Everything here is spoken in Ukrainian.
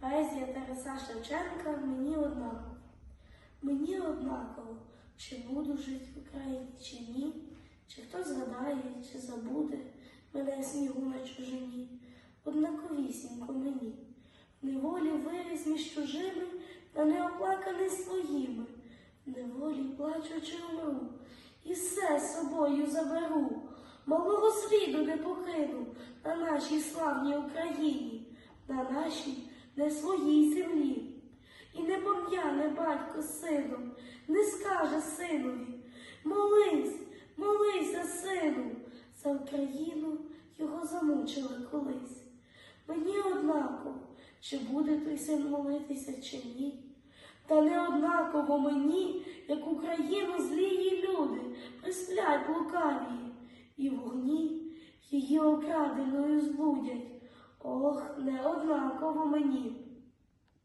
Поезія Тараса Шевченка мені однаково. Мені однаково, чи буду жити в Україні, чи ні, чи хто згадає, чи забуде мене снігу на чужині. Однаковісінько мені. Неволі виріс між чужими та неоплаканий своїми. В неволі плачучи умру, і все з собою заберу. Малого сліду не покину на нашій славній Україні, на нашій не своїй землі. І не пом'яне батько сином, не скаже синові, молись, молись за сину, за Україну його замучили колись. Мені однаково, чи буде той син молитися, чи ні. Та не однаково мені, як Україну злії люди присплять лукавії, і вогні її окраденою збудять. Не однаково мені.